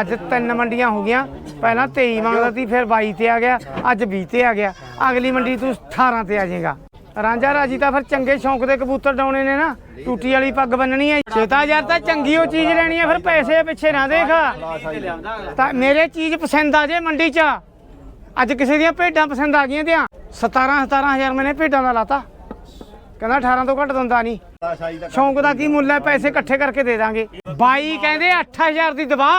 ਅੱਜ ਤਿੰਨ ਮੰਡੀਆਂ ਹੋ ਗਈਆਂ। ਪਹਿਲਾਂ 23 ਮੰਗਦਾ ਸੀ, ਫਿਰ 22 ਤੇ ਆ ਗਿਆ, ਅੱਜ 20 ਤੇ ਆ ਗਿਆ। ਅਗਲੀ ਮੰਡੀ ਤੂੰ 18 ਤੇ ਆ ਜਾਏਗਾ। ਰਾਂਝਾ ਰਾਜੀ ਤਾਂ ਫਿਰ ਚੰਗੇ ਸ਼ੌਂਕ ਦੇ ਕਬੂਤਰ ਡਾਉਣੇ ਨੇ ਨਾ। ਟੂਟੀ ਵਾਲੀ ਪੱਗ ਬੰਨਣੀ ਹੈ ਚੇਤਾ ਤਾਂ ਚੰਗੀ ਉਹ ਚੀਜ਼ ਲੈਣੀ ਹੈ ਫਿਰ ਪੈਸੇ ਪਿੱਛੇ ਨਾ ਦੇਖ। ਤਾਂ ਮੇਰੇ ਚੀਜ਼ ਪਸੰਦ ਆ ਜੇ ਮੰਡੀ 'ਚ। ਅੱਜ ਕਿਸੇ ਦੀਆਂ ਭੇਡਾਂ ਪਸੰਦ ਆ ਗਈਆਂ ਤਿਆਂ 17 17000 ਮੈਨੇ ਭੇਡਾਂ ਦਾ ਲਾਤਾ। ਕਹਿੰਦਾ 18 ਤੋਂ ਘੱਟ ਦਿੰਦਾ ਨਹੀਂ। ਸ਼ੌਂਕ ਦਾ ਕੀ ਮੁੱਲ ਹੈ, ਪੈਸੇ ਇਕੱਠੇ ਕਰਕੇ ਦੇ ਦਾਂਗੇ। ਬਾਈ ਕਹਿੰਦੇ 8000 ਦੀ ਦਵਾ।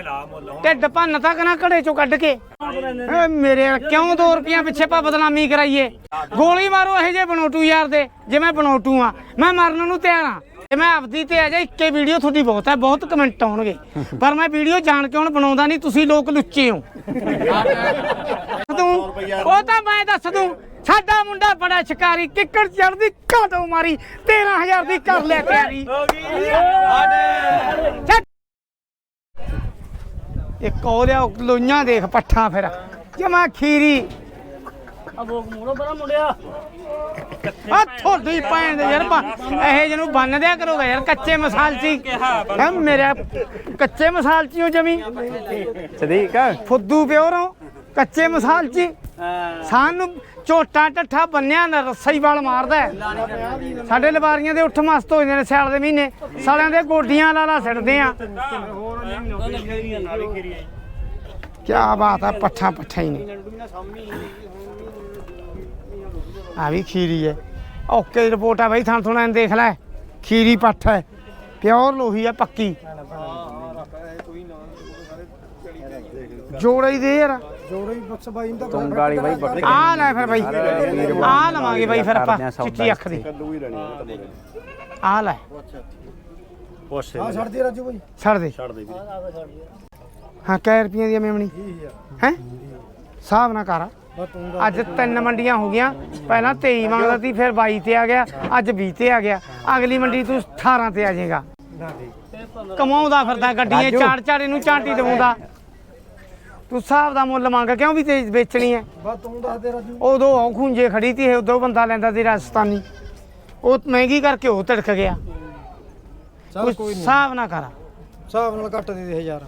ਐ ਲਾ ਮੁੱਲ ਹੁਣ। ਢਿੱਡ ਭੰਨ ਤੱਕ ਨਾ ਘੜੇ ਚੋਂ ਕੱਢ ਕੇ। ਏ ਮੇਰੇ ਕਿਉਂ 2 ਰੁਪਈਆ ਪਿੱਛੇ ਪਾ ਬਦਨਾਮੀ ਕਰਾਈਏ? ਗੋਲੀ ਮਾਰੋ ਇਹ ਜੇ ਬਨੋਟੂ ਯਾਰ ਦੇ ਜੇ ਮੈਂ ਬਨੋਟੂ ਆ ਮੈਂ ਮਰਨ ਨੂੰ ਤਿਆਰ ਆ। ਜੇ ਮੈਂ ਆਪਦੀ ਤੇ ਆ ਜਾ ਇੱਕੇ ਵੀਡੀਓ ਤੁਹਾਡੀ ਬਹੁਤ ਹੈ ਬਹੁਤ ਕਮੈਂਟ ਆਉਣਗੇ। ਪਰ ਮੈਂ ਵੀਡੀਓ ਜਾਣ ਕੇ ਹੁਣ ਬਣਾਉਂਦਾ ਨਹੀਂ ਤੁਸੀਂ ਲੋਕ ਲੁੱਚੇ ਹੋ। ਤੂੰ ਉਹ ਤਾਂ ਮੈਂ ਦੱਸ ਦੂੰ ਸਾਡਾ ਮੁੰਡਾ ਬੜਾ ਸ਼ਿਕਾਰੀ ਕਿੱਕਰ ਚੜਦੀ ਕਾਟੋ ਮਾਰੀ 13000 ਦੀ ਕਰ ਲਿਆ ਚੱਲ। ਇੱਕ ਉਹ ਲਿਆ ਲੋਈਆਂ ਦੇਖ ਪੱਠਾ ਫਿਰ। ਜਮਾ ਖੀਰੀ। ਆ ਬੋਕ ਮੂੜੋ ਬੜਾ ਮੁੰਡਿਆ। ਆ ਥੋੜੀ ਪੈਣ ਦੇ ਯਾਰ ਇਹ ਜਿਹਨੂੰ ਬੰਨ ਦਿਆ ਕਰੋਗਾ ਯਾਰ ਕੱਚੇ ਮਸਾਲ ਚ ਹੀ ਮੇਰਾ ਕੱਚੇ ਮਸਾਲ ਚ ਹੀ ਜਮੀ। ਸਦੀਕ। ਫੁੱਦੂ ਪਿਓਰੋਂ ਕੱਚੇ ਮਸਾਲ ਚ ਹੀ। ਸਾਨੂੰ ਝੋਟਾ ਟੱਠਾ ਬੰਨਿਆ ਨਾ ਰੱਸਾ ਹੀ ਵਾਲ ਮਾਰਦਾ ਹੈ। ਸਾਡੇ ਲਵਾਰੀਆਂ ਦੇ ਉੱਠ ਮਸਤ ਹੋ ਜਾਂਦੇ ਨੇ ਸਿਆਲ ਦੇ ਮਹੀਨੇ। ਸਾਲਿਆਂ ਦੇ ਗੋਡੀਆਂ ਲਾਲਾ ਸਿੱਟਦੇ ਆ। ਕੀ ਬਾਤ ਹੈ ਪੱਠਾ ਪੱਠਾ ਹੀ ਨੇ। ਆ ਵੀ ਖੀਰੀ ਹੈ। ਓਕੇ ਦੀ ਰਿਪੋਰਟ ਆ ਬਈ, ਥਾਂ ਥੋੜਾ ਦੇਖ ਲੈ। ਖੀਰੀ ਪੱਠ ਹੈ। ਪਿਓਰ ਲੋਹੀ ਹੈ ਪੱਕੀ। ਜੋੜਾ ਹੀ ਦੇ ਯਾਰ। ਤੂੰ ਗਾਲੀ ਬਾਈ ਬੱਕਰੀ ਆ ਲੈ ਫਿਰ ਬਾਈ। ਆ ਲਵਾਂਗੇ ਬਾਈ ਫਿਰ ਆਪਾਂ ਕਰਦੇ ਆ ਸੌਦਾ। ਚਿੱਟੀ ਅੱਖ ਦੀ। ਆ ਲੈ। ਪੁੱਛ ਛੱਡ ਦੇ ਛੱਡ ਦੇ। ਵੀਰੇ। ਹਾਂ ਕੈ ਰੁਪਈਆਂ ਦੀ ਆ ਮੇਮਣੀ। ਹੈ? ਹਿਸਾਬ ਨਾ ਕਰ। ਅੱਜ ਤਿੰਨ ਮੰਡੀਆਂ ਹੋ ਗਈਆਂ। ਪਹਿਲਾਂ 23 ਮੰਗਦਾ ਸੀ ਫਿਰ 22 ਤੇ ਆ ਗਿਆ। ਅੱਜ 20 ਤੇ ਆ ਗਿਆ। ਅਗਲੀ ਮੰਡੀ ਤੂੰ 18 ਤੇ ਆ ਜਾਏਗਾ। ਕਮਾਉਂਦਾ ਫਿਰਦਾ ਗੱਡੀਆਂ ਚਾੜ ਚਾੜ ਇਹਨੂੰ ਝਾਂਟੀ ਦਵਾਉਂਦਾ। ਤੂੰ ਹਿਸਾਬ ਦਾ ਮੁੱਲ ਮੰਗ ਕਿਉਂ ਵੀ ਤੇ ਵੇਚਣੀ ਹੈ ਉਦੋਂ ਉਹ ਖੁੰਝੇ ਖੜੀ ਤੀ ਉਦੋਂ ਬੰਦਾ ਲੈਂਦਾ ਸੀ ਰਾਜਸਥਾਨੀ। ਉਹ ਮਹਿੰਗੀ ਕਰਕੇ ਉਹ ਤੜਕ ਗਿਆ। ਚੱਲ ਕੋਈ ਨਹੀਂ ਹਿਸਾਬ ਨਾ ਕਰ। ਹਿਸਾਬ ਨਾਲ ਕੱਟ ਦੇ ਦੇ ਹਜ਼ਾਰ।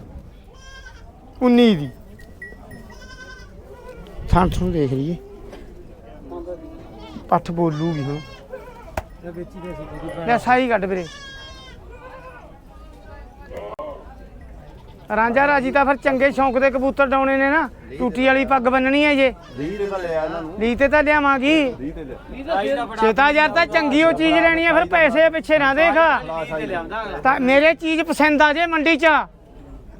19 ਦੀ। ਥਾਂ ਥਾਂ ਦੇਖ ਲਈਏ। ਪੱਠ ਬੋਲੂਗੀ ਹੁਣ। ਇਹ ਵੇਚੀ ਦੇ ਸੀ ਲੈ ਸਾਈ ਕੱਢ ਵੀਰੇ। ਰਾਂਝਾ ਰਾਜੀ ਤਾਂ ਫਿਰ ਚੰਗੇ ਸ਼ੌਂਕ ਦੇ ਕਬੂਤਰ ਡਾਉਣੇ ਨੇ ਨਾ। ਟੂਟੀ ਵਾਲੀ ਪੱਗ ਬੰਨਣੀ ਹੈ ਜੇ। ਲੀ ਤੇ ਤਾਂ ਲਿਆਵਾਂਗੀ। ਚੇਤਾ ਯਾਰ ਤਾਂ ਚੰਗੀ ਉਹ ਚੀਜ਼ ਲੈਣੀ ਹੈ ਫਿਰ ਪੈਸੇ ਪਿੱਛੇ ਨਾ ਦੇਖ। ਤਾਂ ਮੇਰੇ ਚੀਜ਼ ਪਸੰਦ ਆ ਜੇ ਮੰਡੀ 'ਚ।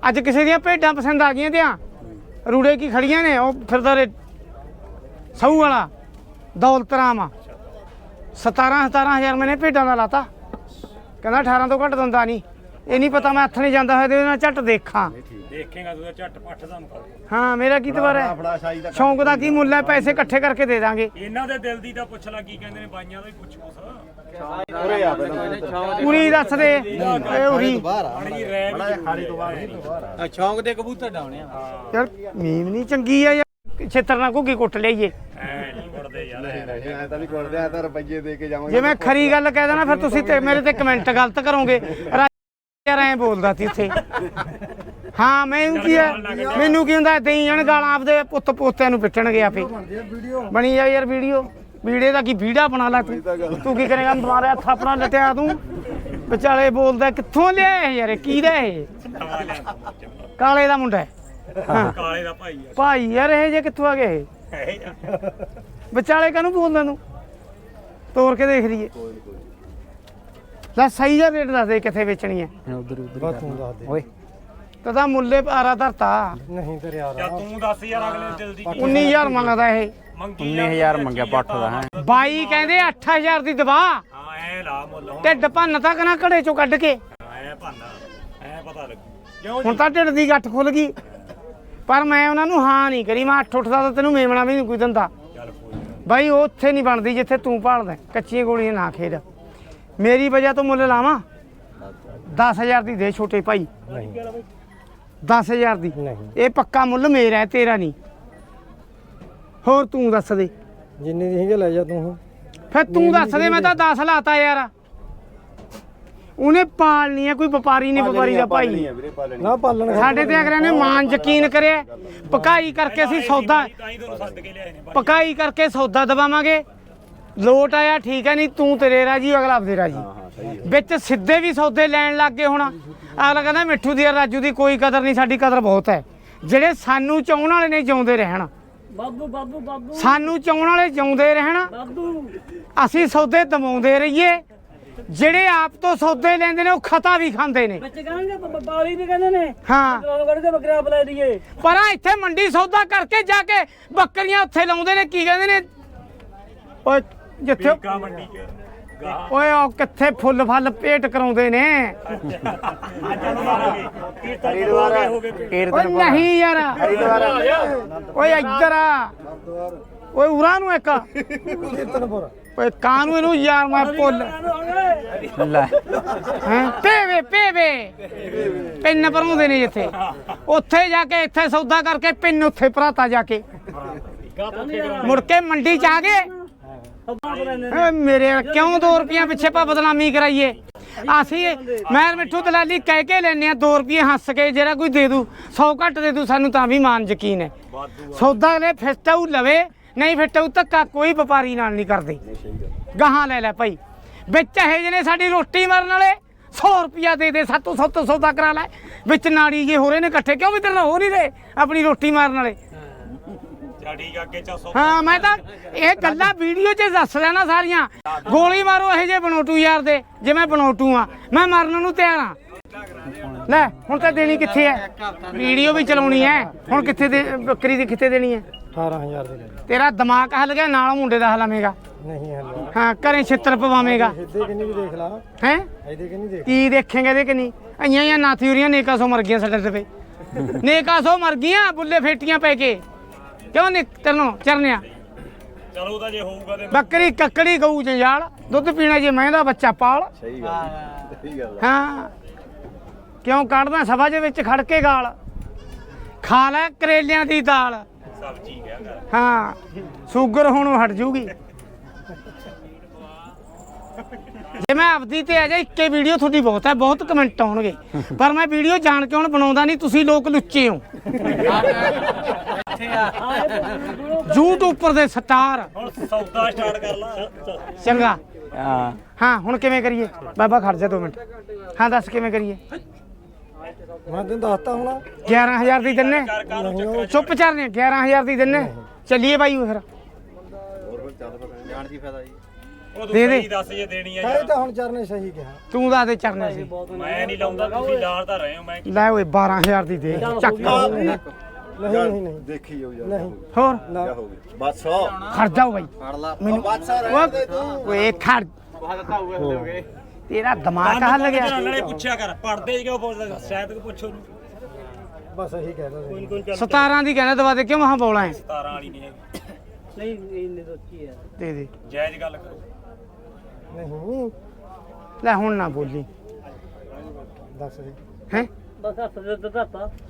ਅੱਜ ਕਿਸੇ ਦੀਆਂ ਭੇਡਾਂ ਪਸੰਦ ਆ ਗਈਆਂ ਤਿਆਂ। ਰੂੜੇ ਕੀ ਖੜੀਆਂ ਨੇ ਉਹ ਫਿਰਦਾ ਰੇ ਸਹੂ ਵਾਲਾ ਦੌਲਤ ਰਾਮ 17 17000 ਮੈਨੇ ਭੇਡਾਂ ਦਾ ਲਾਤਾ। ਕਹਿੰਦਾ 18 ਤੋਂ ਘੱਟ ਦਿੰਦਾ ਨਹੀਂ। ਇਹ ਨਹੀਂ ਪਤਾ ਮੈਂ ਹੱਥ ਨਹੀਂ ਜਾਂਦਾ ਹੋਇਆ ਤੇ ਉਹਦੇ ਨਾਲ ਝੱਟ ਦੇਖਾਂ। ਦੇਖੇਗਾ ਤੂੰ ਝੱਟ ਪੱਠ ਦਾ ਮੁਕਾਓ ਹਾਂ ਮੇਰਾ ਕੀ ਤਵਾਰ ਹੈ? ਸ਼ੌਂਕ ਦਾ ਕੀ ਮੁੱਲ ਹੈ? ਪੈਸੇ ਇਕੱਠੇ ਕਰਕੇ ਦੇ ਦਾਂਗੇ। ਇਹਨਾਂ ਦੇ ਦਿਲ ਦੀ ਤਾਂ ਪੁੱਛ ਲੈ ਕੀ ਕਹਿੰਦੇ ਨੇ ਬਾਈਆਂ ਦਾ ਹੀ ਪੁੱਛ ਕੁਛ। ਉਰੀ ਦੱਸ ਦੇ। ਏ ਉਰੀ। ਖਾਲੀ ਤੋਂ ਬਾਹਰ ਸ਼ੌਂਕ ਦੇ ਕਬੂਤਰ ਡਾਉਣੇ ਆ। ਯਾਰ ਮੀਮ ਨਹੀਂ ਚੰਗੀ ਆ ਯਾਰ। ਛੇਤਰ ਨਾਲ ਘੁੱਗੀ ਕੁੱਟ ਲਈਏ। ਐ ਨਹੀਂ ਵੜਦੇ ਯਾਰ। ਐ ਤਾਂ ਨਹੀਂ ਕਰਦੇ ਆ ਤਾਂ ਰੁਪਈਏ ਦੇ ਕੇ ਜਾਵਾਂਗੇ। ਜੇ ਮੈਂ ਖਰੀ ਗੱਲ ਕਹਿ ਦੇਣਾ ਫਿਰ ਤੁਸੀਂ ਤੇ ਮੇਰੇ ਤੇ ਕਮੈਂਟ ਗਲਤ ਕਰੋਗੇ। ਯਾਰ ਐਂ ਬੋਲਦਾ ਸੀ ਉੱਥੇ ਹਾਂ ਮੈਨੂੰ ਕੀ ਹੈ ਮੈਨੂੰ ਕੀ ਹੁੰਦਾ ਦੇਈ ਜਾਣ ਗਾਲਾਂ ਆਪਦੇ ਪੁੱਤ ਪੋਤਿਆਂ ਨੂੰ ਪਿੱਟਣਗੇ ਆਪੇ ਬਣੀ ਜਾ ਯਾਰ ਵੀਡੀਓ। ਵੀਡੀਓ ਦਾ ਕੀ ਵੀਡੀਓ ਬਣਾ ਲੈ ਤੂੰ? ਤੂੰ ਕੀ ਕਰੇਗਾ ਮਾਰੇ ਹੱਥ ਆਪਣਾ ਲਟਿਆ ਤੂੰ? ਵਿਚਾਲੇ ਬੋਲਦਾ ਕਿੱਥੋਂ ਲਿਆ ਯਾਰ? ਕੀ ਦਾ ਇਹ? ਕਾਲੇ ਦਾ ਮੁੰਡਾ ਹੈ। ਕਾਲੇ ਦਾ ਭਾਈ ਆ। ਭਾਈ ਯਾਰ ਇਹ ਜੇ ਕਿੱਥੋਂ ਆ ਗਏ ਯਾਰ। ਵਿਚਾਲੇ ਕਾਹਨੂੰ ਬੋਲਦਾ ਤੂੰ? ਤੋੜ ਕੇ ਦੇਖ ਲਈਏ। ਲੈ ਸਹੀ ਜਿਹਾ ਰੇਟ ਦੱਸ ਦੇ ਕਿੱਥੇ ਵੇਚਣੀ ਹੈ। ਉਧਰ ਉਧਰ ਬਸ ਤੂੰ ਦੱਸ ਦੇ। ਓਏ। ਤਦਾ ਮੁੱਲੇ ਆਰਾ ਧਰਤਾ। ਨਹੀਂ ਤੇਰੇ ਯਾਰ ਜਾਂ ਤੂੰ ਦੱਸ ਯਾਰ ਅਗਲੇ ਦਿਲ ਦੀ ਕੀ 19000 ਮੰਗਦਾ ਇਹ। ਮੰਗੀ 19000 ਮੰਗਿਆ ਪੱਠ ਦਾ ਹੈ। ਬਾਈ ਕਹਿੰਦੇ 8000 ਦੀ ਦਵਾ। ਹਾਂ ਐ ਲਾ ਮੁੱਲ ਹੁਣ। ਢਿੱਡ ਭੰਨ ਤੱਕ ਨਾ ਘੜੇ ਚੋਂ ਕੱਢ ਕੇ। ਐ ਭਾਨਾ ਐ ਪਤਾ ਲੱਗੂ। ਕਿਉਂ ਹੁਣ ਤਾਂ ਢਿੱਡ ਦੀ ਗੱਠ ਖੁੱਲ ਗਈ। ਪਰ ਮੈਂ ਉਹਨਾਂ ਨੂੰ ਹਾਂ ਨਹੀਂ ਕਰੀ। ਮੈਂ ਅੱਠ ਉੱਠਦਾ ਤਾਂ ਤੈਨੂੰ ਮੇਮਣਾ ਵੀ ਨਹੀਂ ਕੋਈ ਦਿੰਦਾ। ਬਾਈ ਉਹ ਉੱਥੇ ਨਹੀਂ ਬਣਦੀ ਜਿੱਥੇ ਤੂੰ ਭਾਲਦਾ। ਕੱਚੀਆਂ ਗੋਲੀਆਂ ਨਾ ਖੇਡ। ਮੇਰੀ ਵਜ੍ਹਾ ਤੋਂ ਮੁੱਲ ਲਾਵਾਂ? 10000 ਦੀ ਦੇ ਛੋਟੇ ਭਾਈ। ਨਹੀਂ। 10000 ਦੀ। ਨਹੀਂ। ਇਹ ਪੱਕਾ ਮੁੱਲ ਮੇਰਾ ਹੈ ਤੇਰਾ ਨਹੀਂ। ਹੋਰ ਤੂੰ ਦੱਸ ਦੇ। ਜਿੰਨੀ ਦੀ ਹੈਗੀ ਲੈ ਜਾ ਤੂੰ। ਫਿਰ ਤੂੰ ਦੱਸ ਦੇ ਮੈਂ ਤਾਂ 10 ਲਾਤਾ ਯਾਰ। ਉਹਨੇ ਪਾਲਣੀ ਹੈ ਕੋਈ ਵਪਾਰੀ ਨਹੀਂ ਵਪਾਰੀ ਦਾ ਭਾਈ। ਨਾ ਪਾਲਣ ਸਾਡੇ ਤੇ ਅਗਰਿਆਂ ਨੇ ਮਾਨ ਯਕੀਨ ਕਰਿਆ। ਪਕਾਈ ਕਰਕੇ ਅਸੀਂ ਸੌਦਾ ਪਕਾਈ ਕਰਕੇ ਸੌਦਾ ਦਵਾਵਾਂਗੇ। ਲੋਟ ਆਇਆ ਠੀਕ ਹੈ ਨਹੀਂ ਤੂੰ ਤੇਰੇ ਰਾਜੀ ਅਗਲਾ ਆਪਦੇ ਰਾਜੀ। ਹਾਂ ਸਹੀ ਹੈ ਵਿੱਚ ਸਿੱਧੇ ਵੀ ਸੌਦੇ ਲੈਣ ਲੱਗ ਗਏ ਹੁਣ। ਅਗਲਾ ਕਹਿੰਦਾ ਮਿੱਠੂ ਦੀ ਰਾਜੂ ਦੀ ਕੋਈ ਕਦਰ ਨਹੀਂ ਸਾਡੀ ਕਦਰ ਬਹੁਤ ਹੈ। ਜਿਹੜੇ ਸਾਨੂੰ ਚਾਹਣ ਵਾਲੇ ਨੇ ਜਿਉਂਦੇ ਰਹਿਣ। ਬਾਬੂ ਬਾਬੂ ਬਾਬੂ। ਸਾਨੂੰ ਚਾਹਣ ਵਾਲੇ ਜਿਉਂਦੇ ਰਹਿਣ। ਬਾਬੂ। ਅਸੀਂ ਸੌਦੇ ਦਵਾਉਂਦੇ ਰਹੀਏ। ਜਿਹੜੇ ਆਪ ਤੋਂ ਸੌਦੇ ਲੈਂਦੇ ਨੇ ਉਹ ਖਤਾ ਵੀ ਖਾਂਦੇ ਨੇ। ਵਿੱਚ ਕਹਾਂਗੇ ਬਾਲੀ ਵੀ ਕਹਿੰਦੇ ਨੇ। ਹਾਂ। ਲੋਕ ਕੱਢ ਕੇ ਬੱਕਰਾ ਬੁਲਾ ਦਈਏ। ਪਰ ਇੱਥੇ ਮੰਡੀ ਸੌਦਾ ਕਰਕੇ ਜਾ ਕੇ ਬੱਕਰੀਆਂ ਉੱਥੇ ਲਾਉਂਦੇ ਨੇ ਕੀ ਕਹਿੰਦੇ ਨੇ? ਓਏ ਜਿੱਥੇ ਕਾ ਮੰਡੀ ਚ। ਗਾਹ ਓਏ ਉਹ ਕਿੱਥੇ ਫੁੱਲ ਫਲ ਪੇਟ ਕਰਾਉਂਦੇ ਨੇ? ਹਰੀਦਵਾਰ ਓਏ ਨਹੀਂ ਯਾਰ। ਓਏ ਇੱਧਰ ਆ। ਓਏ ਉਰਾਂ ਨੂੰ ਇੱਕ। ਕੀਰਤਨਪੁਰ ਓਏ ਕਾਂ ਨੂੰ ਇਹਨੂੰ ਯਾਰ ਮੈਂ ਭੁੱਲ ਲੈ। ਹੈਂ? ਪੇਵੇ ਪੇਵੇ ਪਿੰਨ ਭਰਾਉਂਦੇ ਨੇ ਜਿੱਥੇ। ਉੱਥੇ ਜਾ ਕੇ ਇੱਥੇ ਸੌਦਾ ਕਰਕੇ ਪਿੰਨ ਉੱਥੇ ਭਰਾਤਾ ਜਾ ਕੇ। ਮੁੜ ਕੇ ਮੰਡੀ ਚ ਆ ਗਏ। ਏ ਮੇਰੇ ਕਿਉਂ 2 ਰੁਪਈਆ ਪਿੱਛੇ ਪਾ ਬਦਨਾਮੀ ਕਰਾਈਏ? ਅਸੀਂ ਮੈਂ ਮਿੱਠੂ ਦਲਾਲੀ ਕਹਿ ਕੇ ਲੈਨੇ ਆ 2 ਰੁਪਏ ਹੱਸ ਕੇ ਜਿਹੜਾ ਕੋਈ ਦੇ ਦੂ 100 ਘੱਟ ਦੇ ਦੂ, ਸਾਨੂੰ ਤਾਂ ਵੀ ਮਾਨ ਯਕੀਨ ਹੈ। ਸੌਦਾ ਲੈ ਫਿਸਟਾਉ ਲਵੇ, ਨਹੀਂ ਫਿਸਟਾਉ ਧੱਕਾ ਕੋਈ ਵਪਾਰੀ ਨਾਲ ਨਹੀਂ ਕਰਦੇ। ਗਾਹਾਂ ਲੈ ਲੈ ਭਾਈ। ਵਿੱਚ ਇਹ ਜਿਹਨੇ ਸਾਡੀ ਰੋਟੀ ਮਾਰਨ ਵਾਲੇ 100 ਰੁਪਿਆ ਦੇ ਦੇ, ਸਾਤੋਂ ਸੱਤ ਸੌਦਾ ਕਰਾ ਲੈ। ਵਿੱਚ ਨਾੜੀ ਜੇ ਹੋ ਰਹੇ ਨੇ ਇਕੱਠੇ, ਕਿਉਂ ਵੀ ਤੇਰੇ ਨਾਲ ਹੋ ਨਹੀਂ ਰਹੇ ਆਪਣੀ ਰੋਟੀ ਮਾਰਨ ਵਾਲੇ? ਚਾ ਠੀਕ ਆ, ਅੱਗੇ ਚਾ ਸੌ ਹਾਂ ਮੈਂ ਤਾਂ ਇਹ ਗੱਲਾਂ ਵੀਡੀਓ 'ਚ ਦੱਸ ਲੈਣਾ ਸਾਰੀਆਂ। ਗੋਲੀ ਮਾਰੋ ਇਹ ਜੇ ਬਨੋਟੂ ਯਾਰ ਦੇ ਜਿਵੇਂ ਬਨੋਟੂ ਆ ਮੈਂ ਮਰਨ ਨੂੰ ਤਿਆਰ ਆ। ਲੈ ਹੁਣ ਤਾਂ ਦੇਣੀ ਕਿੱਥੇ ਐ? ਵੀਡੀਓ ਵੀ ਚਲਾਉਣੀ ਐ। ਹੁਣ ਕਿੱਥੇ ਦੇ ਬੱਕਰੀ ਦੀ ਕਿੱਥੇ ਦੇਣੀ ਐ? 18000 ਦੇ ਤੇਰਾ ਦਿਮਾਗ ਹੱਲ ਗਿਆ ਨਾਲ ਮੁੰਡੇ ਦਾ ਹਲਾਵੇਂਗਾ ਨਹੀਂ ਹੱਲ ਹਾਂ ਘਰੇ ਛਿੱਤਰ ਪਵਾਵੇਂਗਾ। ਇਹਦੇ ਕਿੰਨੀ ਵੀ ਦੇਖ ਲਾ। ਹੈ? ਇਹਦੇ ਕਿੰਨੀ ਦੇਖ ਕੀ ਦੇਖੇਂਗੇ ਇਹਦੇ ਕਿ ਨਹੀਂ ਅਈਆਂ ਜਾਂ ਨਾਥੀ ਉਰੀਆਂ ਨੇਕਾ ਸੋ ਮਰ ਗਈਆਂ ਸਾਡੇ ਤੇ। ਪਏ ਨੇਕਾ ਸੋ ਮਰ ਗਈਆਂ ਬੁੱਲੇ ਫੇਟੀਆਂ ਪੈ ਕੇ। ਕਿਉਂ ਨਿਕ ਤੈਨੂੰ ਚਰਨਿਆ? ਚਲੋ ਤਾਂ ਜੇ ਹੋਊਗਾ ਤੇ ਬੱਕਰੀ ਕੱਕੜੀ ਗਊ ਜੰਜਾਲ ਦੁੱਧ ਪੀਣਾ ਜੇ ਮੈਂ ਦਾ ਬੱਚਾ ਪਾਲ। ਸਹੀ ਗੱਲ ਸਹੀ ਗੱਲ ਹਾਂ। ਕਿਉਂ ਕੱਢਦਾ ਸਭਾ ਦੇ ਵਿੱਚ ਖੜ ਕੇ ਗਾਲ? ਖਾ ਲੈ ਕਰੇਲਿਆਂ ਦੀ ਦਾਲ। ਸਬਜ਼ੀ ਗਿਆ ਕਰ ਹਾਂ ਸ਼ੂਗਰ ਹੁਣ ਹਟ ਜੂਗੀ। ਜੇ ਮੈਂ ਆਪਦੀ ਤੇ ਆ ਜਾ ਇੱਕੇ ਵੀਡੀਓ ਤੁਹਾਡੀ ਬਹੁਤ ਹੈ ਬਹੁਤ ਕਮੈਂਟ ਆਉਣਗੇ। ਪਰ ਮੈਂ ਵੀਡੀਓ ਜਾਣ ਕੇ ਹੁਣ ਬਣਾਉਂਦਾ ਨਹੀਂ ਤੁਸੀਂ ਲੋਕ ਲੁੱਚੇ ਹੋ। YouTube ਦੇ ਸਟਾਰ। ਹੁਣ ਸੌਦਾ ਸਟਾਰਟ ਕਰ ਲਾ। ਚੰਗਾ। ਹਾਂ। ਹਾਂ ਹੁਣ ਕਿਵੇਂ ਕਰੀਏ? ਬਾਬਾ ਖੜ ਜਾ 2 ਮਿੰਟ। ਹਾਂ ਦੱਸ ਕਿਵੇਂ ਕਰੀਏ? ਮੈਂ ਤੈਨੂੰ ਦੱਸਤਾ ਹੋਣਾ। 11000 ਦੀ ਦਿੰਨੇ। ਚੁੱਪ ਚਾਰਨੇ 11000 ਦੀ ਦਿੰਨੇ। ਚੱਲੀਏ ਬਾਈ ਫਿਰ। ਦੇ ਦੇ। ਦੱਸ ਜੇ ਦੇਣੀ ਯਾਰ। ਤਾਂ ਹੁਣ ਚਰਨੇ ਸਹੀ ਕਿਹਾ। ਤੂੰ ਦੱਸ ਦੇ ਚਰਨੇ ਸੀ ਮੈਂ ਨਹੀਂ ਲਾਉਂਦਾ ਤੁਸੀਂ ਲਾਲ ਤਾਂ ਰਹੇ ਹੋ ਮੈਂ ਲੈ ਓਏ 12000 ਦੀ ਦੇ। ਚੱਕ। ਨਹੀਂ ਨਹੀਂ ਨਹੀਂ। ਦੇਖੀ ਜਾਓ ਯਾਰ ਨਹੀਂ। ਹੋਰ? ਨਾ ਹੋ ਗਈ। ਬਸ ਖੜ ਜਾਓ ਬਾਈ। ਮੈਨੂੰ ਓਏ ਖੜ। ਤੇਰਾ ਦਿਮਾਗ ਹੱਲ ਗਿਆ ਨਾਲੇ ਪੁੱਛਿਆ ਕਰ। ਪੜਦੇ ਕਿਉਂ ਪੁੱਛਦਾ ਸ਼ਾਇਦ ਕੋ ਪੁੱਛੋ ਨੂੰ ਬਸ ਇਹੀ ਕਹਿ ਦੋ ਕੋਈ ਕੋਈ ਚੱਲ 17 ਦੀ ਕਹਿੰਦਾ ਦਵਾ ਦੇ ਕਿਉਂ ਮਹਾ ਬੋਲਾ ਹੈ 17 ਵਾਲੀ ਨਹੀਂ ਹੈਗੀ। ਨਹੀਂ ਇੰਨੇ ਸੋਚੀ ਯਾਰ ਦੇ ਦੇ। ਜਾਇਜ਼ ਗੱਲ ਕਰੋ। ਨਹੀਂ। ਲੈ ਹੁਣ ਨਾ ਬੋਲੀ। ਦੱਸ ਦੇ ਹੈ? ਬਸ ਹੱਥ ਦੇ ਦਿੱਤਾ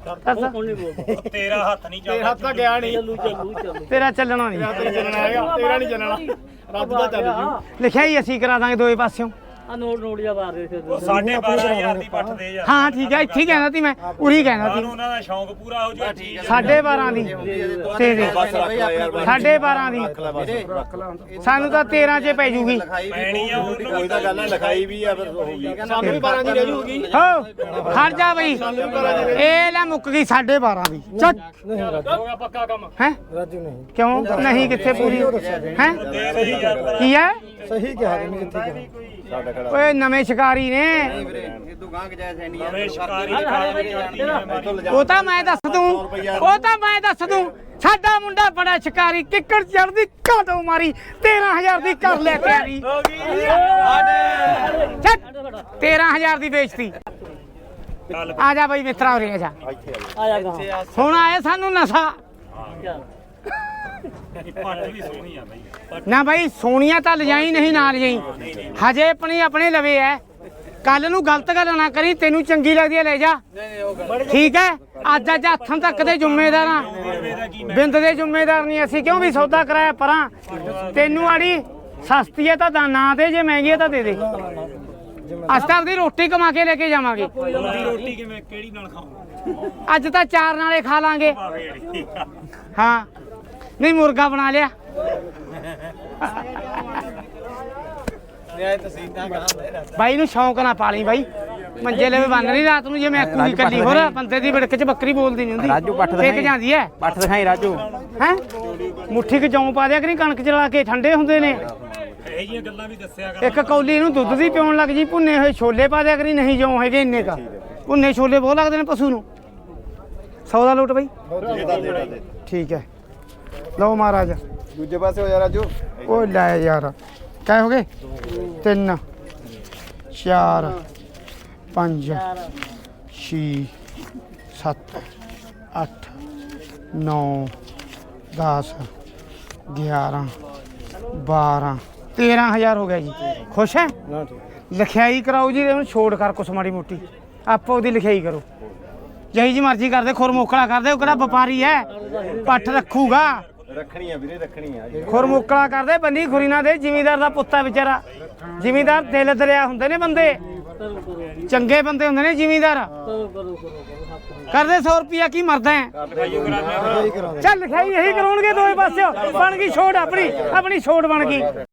ਦੱਸ ਹੁਣ ਨਹੀਂ ਬੋਲ ਤੇਰਾ ਹੱਥ ਨਹੀਂ ਚੱਲਦਾ ਹੱਥ ਤਾਂ ਗਿਆ ਚੱਲੂ ਚੱਲੂ ਚੱਲੂ। ਤੇਰਾ ਚੱਲਣਾ ਨਹੀਂ। ਤੇਰਾ ਨਹੀਂ ਚੱਲਣਾ। ਰੱਬ ਦਾ ਚੱਲ ਜੂ। ਲਿਖਿਆ ਹੀ ਅਸੀਂ ਕਰਾ ਦਾਂਗੇ ਦੋਏ ਪਾਸਿਓਂ। ਆ ਨੋਟ ਨੋਟ ਜਾ ਮਾਰ ਦੇ ਫਿਰ। ਸਾਢੇ 12000 ਦੀ ਪੱਠ ਦੇ ਯਾਰ। ਹਾਂ ਠੀਕ ਹੈ ਇੱਥੇ ਹੀ ਕਹਿਣਾ ਸੀ ਮੈਂ ਉਰੀ ਕਹਿਣਾ ਤੁਹਾਨੂੰ ਸੀ ਉਹਨਾਂ ਦਾ ਸ਼ੌਂਕ ਪੂਰਾ ਹੋ ਠੀਕ ਹੈ। ਸਾਢੇ 12 ਦੀ। ਦੇ ਦੇ। ਬਸ ਰੱਖ ਲੈ ਯਾਰ ਬਸ। ਸਾਢੇ 12 ਦੀ। ਰੱਖ ਲੈ ਬਸ। ਰੱਖ ਲੈ ਸਾਨੂੰ ਤਾਂ 13 ਚ ਪੈ ਜੂਗੀ। ਪੈਣੀ ਆ ਉਹਨੂੰ ਕੋਈ ਤਾਂ ਗੱਲ ਹੈ ਲਿਖਾਈ ਵੀ ਆ ਫਿਰ ਹੋਊਗੀ। ਸਾਨੂੰ ਵੀ 12 ਦੀ ਰਹਿ ਜੂਗੀ। ਹੋ ਖੜ ਜਾ ਬਈ। ਇਹ ਲੈ ਮੁੱਕ ਗਈ ਸਾਢੇ 12 ਦੀ। ਚੱਕ ਨਹੀਂ ਰਾਜੂ। ਹੈ ਰਾਜੂ ਨਹੀਂ। ਕਿਉਂ? ਨਹੀਂ ਕਿੱਥੇ ਪੂਰੀ? ਹੈ? ਦੇ ਦੇ ਯਾਰ ਕੀ ਹੈ? ਸਹੀ ਕਿਹਾ ਤੈਨੂੰ ਜਿੱਥੇ ਕਿਹਾ। ਸਾਡਾ ਖੜਾ ਓਏ ਨਵੇਂ ਸ਼ਿਕਾਰੀ ਨੇ। ਨਵੇਂ ਸ਼ਿਕਾਰੀ ਦੇ ਹੈ ਮਾਰੀ ਉਹ ਤਾਂ ਮੈਂ ਦੱਸ ਦੂੰ ਉਹ ਤਾਂ ਮੈਂ ਦੱਸ ਦੂੰ ਸਾਡਾ ਮੁੰਡਾ ਬੜਾ ਸ਼ਿਕਾਰੀ ਕਿੱਕਰ ਚੜਦੀ ਕਾਟੋ ਮਾਰੀ 13000 ਦੀ ਕਰ ਲੈ ਚੱਕ 13000 ਦੀ ਵੇਚਤੀ ਆ ਜਾ ਬਈ ਮਿੱਤਰਾ ਉਰੇ ਆ ਜਾ। ਆ ਜਾ। ਗਾ ਹੁਣ ਆਏ ਸਾਨੂੰ ਨਸ਼ਾ। ਪੱਠ ਵੀ ਸੋਹਣੀ ਆ ਬਈ ਪੱਠ ਨਾ ਬਾਈ ਸੋਨੀਆ ਤਾਂ ਲਿਜਾਈ ਨਹੀਂ ਨਾ ਲਿਜਾਈ। ਹਜੇ ਆਪਣੀ ਆਪਣੇ ਲਵੇ ਐ। ਕੱਲ ਨੂੰ ਗਲਤ ਗੱਲ ਨਾ ਕਰੀ ਤੈਨੂੰ ਚੰਗੀ ਲੱਗਦੀ ਐ ਲੈ ਜਾ। ਠੀਕ ਐ? ਅੱਜ ਅੱਜ ਹੱਥਾਂ ਤੱਕ ਦੇ ਜ਼ਿੰਮੇਦਾਰ ਆ। ਬਿੰਦ ਦੇ ਜ਼ਿੰਮੇਦਾਰ ਨਹੀਂ ਅਸੀਂ ਕਿਉਂ ਵੀ ਸੌਦਾ ਕਰਾਇਆ ਪਰਾਂ? ਤੈਨੂੰ ਆੜੀ ਸਸਤੀ ਐ ਤਾਂ ਦਾ- ਨਾ ਦੇ ਜੇ ਮਹਿੰਗੀ ਐ ਤਾਂ ਦੇ ਦੇ। ਅਸੀਂ ਤਾਂ ਆਪਦੀ ਰੋਟੀ ਕਮਾ ਕੇ ਲੈ ਕੇ ਜਾਵਾਂਗੇ। ਰੋਟੀ ਕਿਵੇਂ ਕਿਹੜੀ ਨਾਲ ਖਾਊਂਗਾ ਅੱਜ ਤਾਂ ਚਾਰ ਨਾਲੇ ਖਾ ਲਾਂਗੇ। ਹਾਂ। ਨਹੀਂ ਮੁਰਗਾ ਬਣਾ ਲਿਆ। ਬਾਈ ਨੂੰ ਸ਼ੌਂਕ ਨਾ ਪਾਲੀ ਬਾਈ। ਮੰਜੇ ਲੈ ਬੰਨ ਨਹੀਂ ਰਾਤ ਨੂੰ ਜੇ ਮੈਂ ਦੀ ਕੱਲੀ ਹੋਰ ਬੰਦੇ ਦੀ ਵਿੜਕ ਚ ਬੱਕਰੀ ਬੋਲਦੀ ਨਹੀਂ ਹੁੰਦੀ। ਰਾਜੂ ਪੱਠ ਦਿਖਾਈ। ਜਾਂਦੀ ਐ ਪੱਠ ਦਿਖਾਈ ਰਾਜੂ। ਹੈ? ਮੁੱਠੀ ਕ ਜੌਂ ਪਾ ਦਿਆ ਕਰੀ ਕਣਕ ਚ ਲਾ ਕੇ ਠੰਡੇ ਹੁੰਦੇ ਨੇ। ਇਹ ਜੀਆਂ ਗੱਲਾਂ ਵੀ ਦੱਸਿਆ ਕਰ ਇੱਕ ਕੌਲੀ ਨੂੰ ਦੁੱਧ ਦੀ ਪਿਉਣ ਲੱਗ ਜੀ ਭੁੰਨੇ ਹੋਏ ਛੋਲੇ ਪਾ ਦਿਆ ਕਰੀ ਨਹੀਂ ਜੌਂ ਹੈਗੇ ਇੰਨੇ ਕਾ। ਭੁੰਨੇ ਛੋਲੇ ਬਹੁਤ ਲੱਗਦੇ ਨੇ ਪਸ਼ੂ ਨੂੰ। ਸੌ ਦਾ ਲੋਟ ਬਾਈ। ਠੀਕ ਹੈ। ਲਓ ਮਹਾਰਾਜ। ਦੂਜੇ ਪਾਸੇ ਹੋ ਜਾ ਰਾਜੂ। ਉਹ ਲੈ ਯਾਰ ਕਾਹ ਹੋ ਗਏ? ਤਿੰਨ ਚਾਰ ਪੰਜ ਛੇ ਸੱਤ ਅੱਠ ਨੌ 10 11 12 13000 ਹੋ ਗਿਆ ਜੀ। ਖੁਸ਼ ਹੈ? ਲਿਖਾਈ ਕਰਾਓ ਜੀ ਹੁਣ ਛੋੜ ਕਰ ਕੁਛ ਮਾੜੀ ਮੋਟੀ। ਆਪੋ ਉਹਦੀ ਲਿਖਾਈ ਕਰੋ। ਜਿਹੀ ਜੀ ਮਰਜ਼ੀ ਕਰਦੇ ਖੁਰ ਮੋਕਲਾ ਕਰਦੇ ਉਹ ਕਿਹੜਾ ਵਪਾਰੀ ਹੈ? ਪੱਠ ਰੱਖੂਗਾ। ਰੱਖਣੀ ਆ ਵੀਰੇ ਰੱਖਣੀ ਆ ਖੁਰ ਕਰਦੇ ਬੰਨੀ ਖੁਰੀ ਦੇ, ਜ਼ਿਮੀਦਾਰ ਦਾ ਪੁੱਤਾ ਵਿਚਾਰਾ। ਜ਼ਿਮੀਦਾਰ ਦਿਲ ਦਰਿਆ ਹੁੰਦੇ ਨੇ ਬੰਦੇ। ਚੰਗੇ ਬੰਦੇ ਹੁੰਦੇ ਨੇ ਜ਼ਿਮੀਦਾਰ। ਕਰਦੇ 100 ਰੁਪਿਆ ਕੀ ਮਰਦਾ ਹੈ? ਚੱਲ ਲਿਖਾਈ ਇਹੀ ਕਰਾਉਣਗੇ, ਦੋਵੇਂ ਪਾਸੇ ਬਣ ਗਈ ਛੋੜ ਆਪਣੀ ਆਪਣੀ ਛੋੜ ਬਣ ਗਈ।